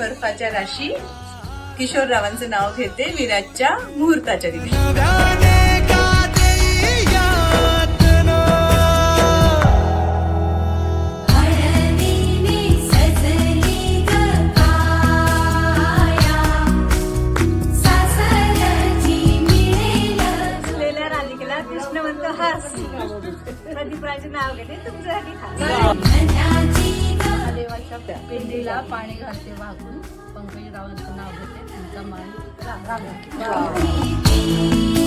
राशीच्या राशी किशोररावांचं नाव घेते विराजच्या मुहूर्ताच्या दिवशी. नव्याने का देई यातना हळदीने सजली ग काया सासरची मिळेल असलेल्या राधिकेला कृष्ण म्हणतो हास प्रदीपराजे नाव घेते तुमच्यासाठी देवाच्या पिंडीला पाणी घालते वागून पंकजरावांचं नाव घेते त्यांचा मान राखते